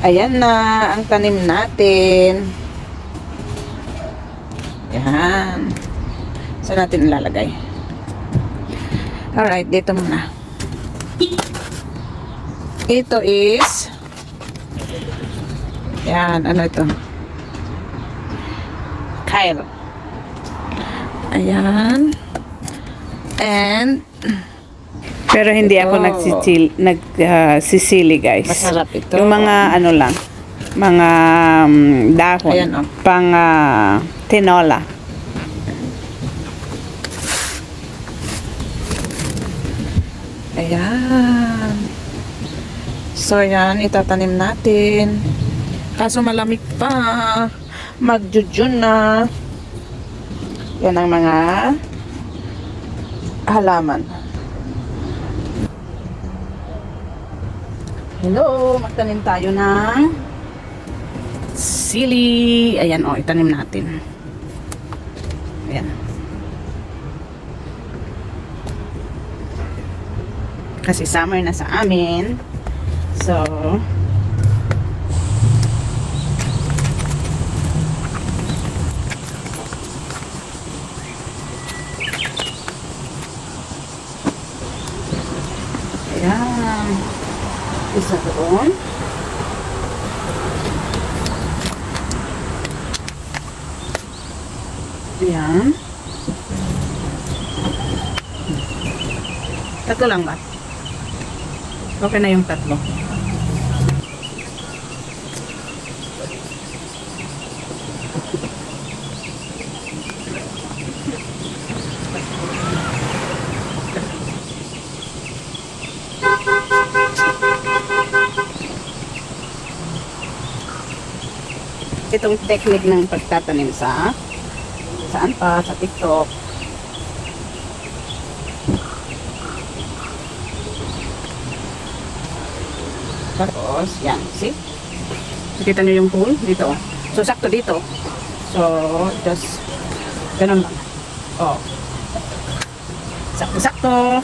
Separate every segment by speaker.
Speaker 1: Ayan na ang tanim natin. Yan. Saan natin ilalagay? Alright, dito muna. Ito is Yan, ano ito? Kyle. Ayan. And
Speaker 2: Pero hindi ako
Speaker 1: Ito.
Speaker 2: nagsisil, nagsisili guys.
Speaker 1: masarap ito.
Speaker 2: Yung mga ano lang, mga mm, dahon.
Speaker 1: Ayan, oh.
Speaker 2: Pang ah, tinola.
Speaker 1: Ayan. So, yan. Itatanim natin. Kaso malamig pa. Magjujun na. Yan ang mga halaman. Hello! Magtanim tayo ng sili. Ayan, o. itanim natin. Ayan. kasi summer na sa amin. So, Ayan. Isa doon. Ayan. Tatlo lang ba? Okay na yung tatlo. Itong technique ng pagtatanim sa saan pa sa TikTok Tapos, yan. See? Nakita nyo yung pool? Dito. So, sakto dito. So, just, ganun lang. Oh. Sakto-sakto.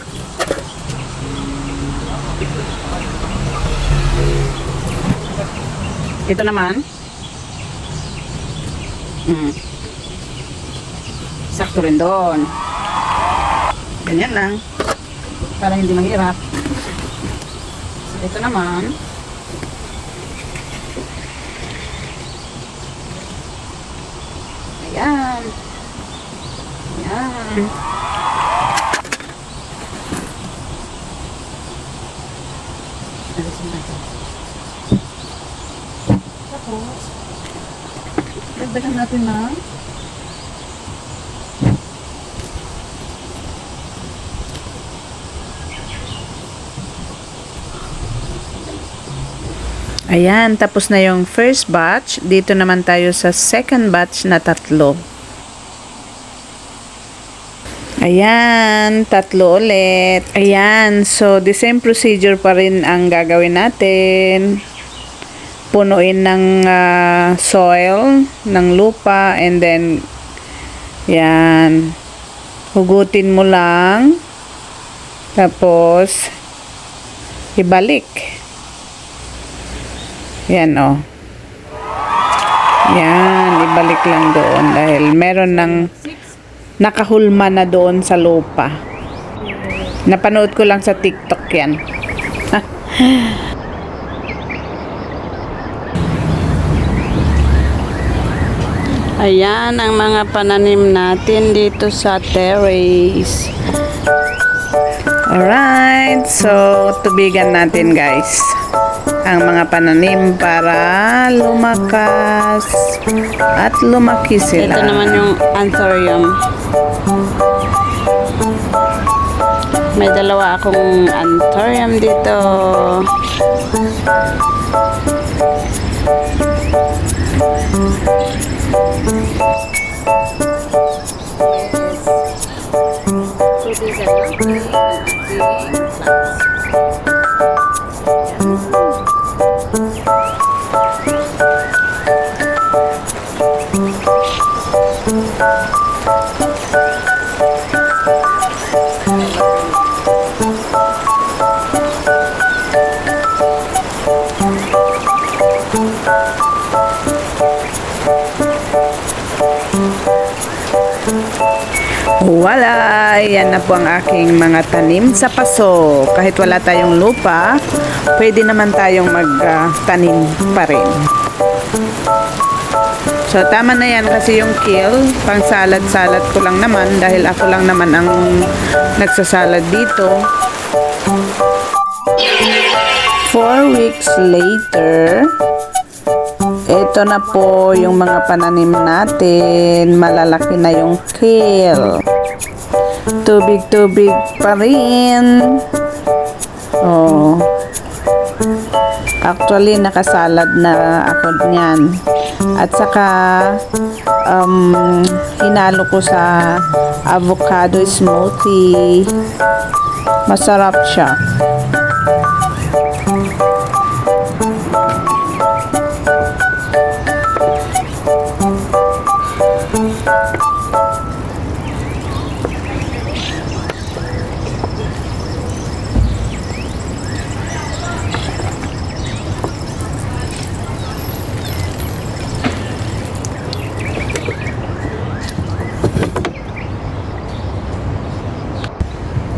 Speaker 1: Ito naman. Mm. Sakto rin doon. Ganyan lang. Para hindi mahirap. So, ito naman. Ayan. Ayan. Alisin natin. Tapos, dagdagan natin ng
Speaker 2: Ayan, tapos na yung first batch. Dito naman tayo sa second batch na tatlo. Ayan, tatlo ulit. Ayan, so the same procedure pa rin ang gagawin natin. Punuin ng ah, soil, ng lupa, and then, yan, hugutin mo lang. Tapos, ibalik. Yan, oh. Yan, ibalik lang doon dahil meron ng nakahulma na doon sa lupa. Napanood ko lang sa TikTok yan.
Speaker 1: Ayan ang mga pananim natin dito sa terrace.
Speaker 2: Alright, so tubigan natin guys ang mga pananim para lumakas at lumaki sila.
Speaker 1: Ito naman yung anthurium. May dalawa akong anthurium dito. So, these are the
Speaker 2: Wala! Yan na po ang aking mga tanim sa paso. Kahit wala tayong lupa, pwede naman tayong magtanim pa rin. So, tama na yan kasi yung kill, pang salad-salad ko lang naman dahil ako lang naman ang nagsasalad dito. Four weeks later, ito na po yung mga pananim natin. Malalaki na yung kale. Tubig-tubig pa rin. Oh. Actually, nakasalad na ako niyan. At saka, um, hinalo ko sa avocado smoothie. Masarap siya.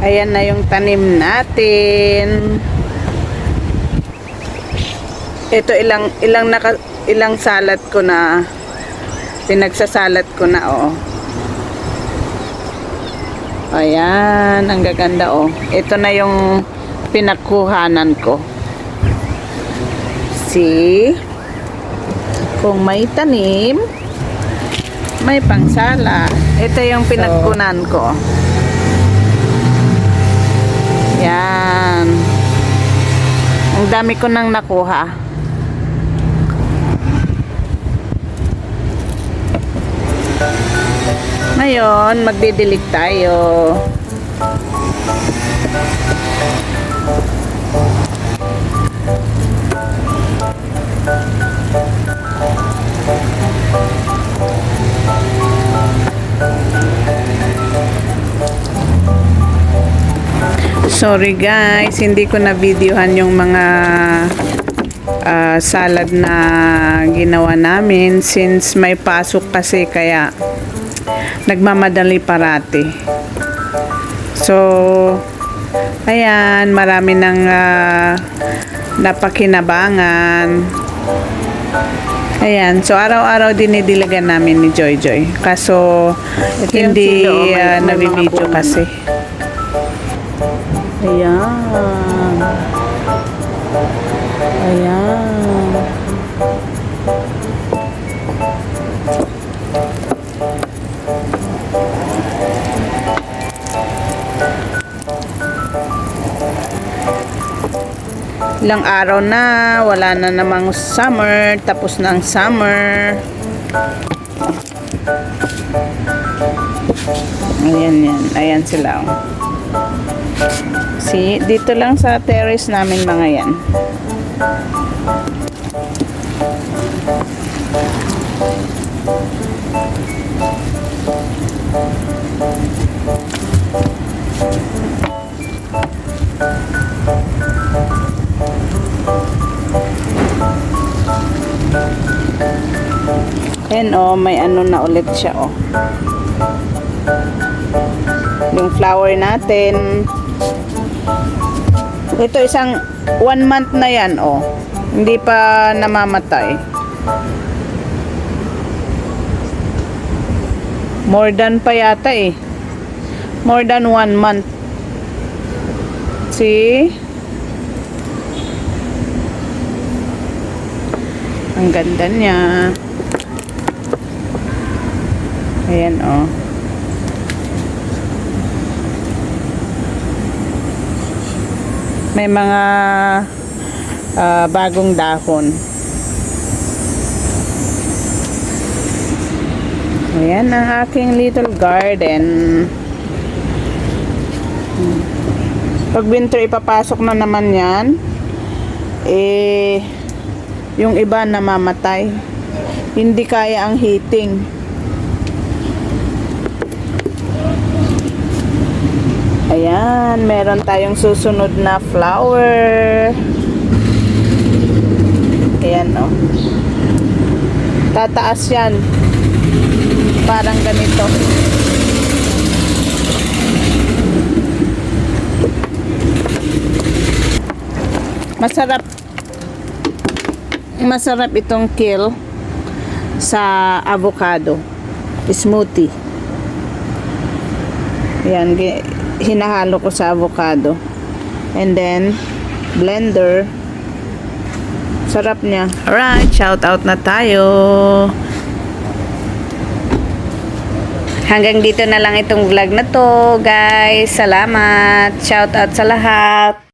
Speaker 2: Ayan na yung tanim natin. Ito ilang ilang naka, ilang salad ko na pinagsasalat ko na oh. Ayan, ang gaganda oh. Ito na yung pinakuhanan ko. See? Kung may tanim, may pangsala. Ito yung pinagkunan ko. Yan. Ang dami ko nang nakuha. Ngayon, magdidilig tayo. Sorry guys, hindi ko na videohan yung mga ah, salad na ginawa namin since may pasok kasi kaya nagmamadali parati. So, ayan, marami ng ah, napakinabangan. Ayan, so araw-araw dinidiligan namin ni Joy Joy. Kaso, hindi uh,
Speaker 1: mga
Speaker 2: nabibideo
Speaker 1: bunga.
Speaker 2: kasi. Ayan. Ayan. Ilang araw na, wala na namang summer, tapos na ang summer. Ayan yan, ayan sila. Oh. See, dito lang sa terrace namin mga yan. Ayan oh, may ano na ulit siya oh. Yung flower natin. Ito isang one month na yan oh. Hindi pa namamatay. More than pa yata eh. More than one month. See? Ang ganda niya. Ayan oh. May mga ah, bagong dahon. Ayan ang aking little garden. Pag winter ipapasok na naman yan, eh, yung iba namamatay. Hindi kaya ang heating. Ayan, meron tayong susunod na flower. Ayan, oh. Tataas yan. Parang ganito. Masarap. Masarap itong kale sa avocado smoothie. Ayan, hinahalo ko sa avocado. And then, blender. Sarap niya. Alright, shout out na tayo. Hanggang dito na lang itong vlog na to, guys. Salamat. Shout out sa lahat.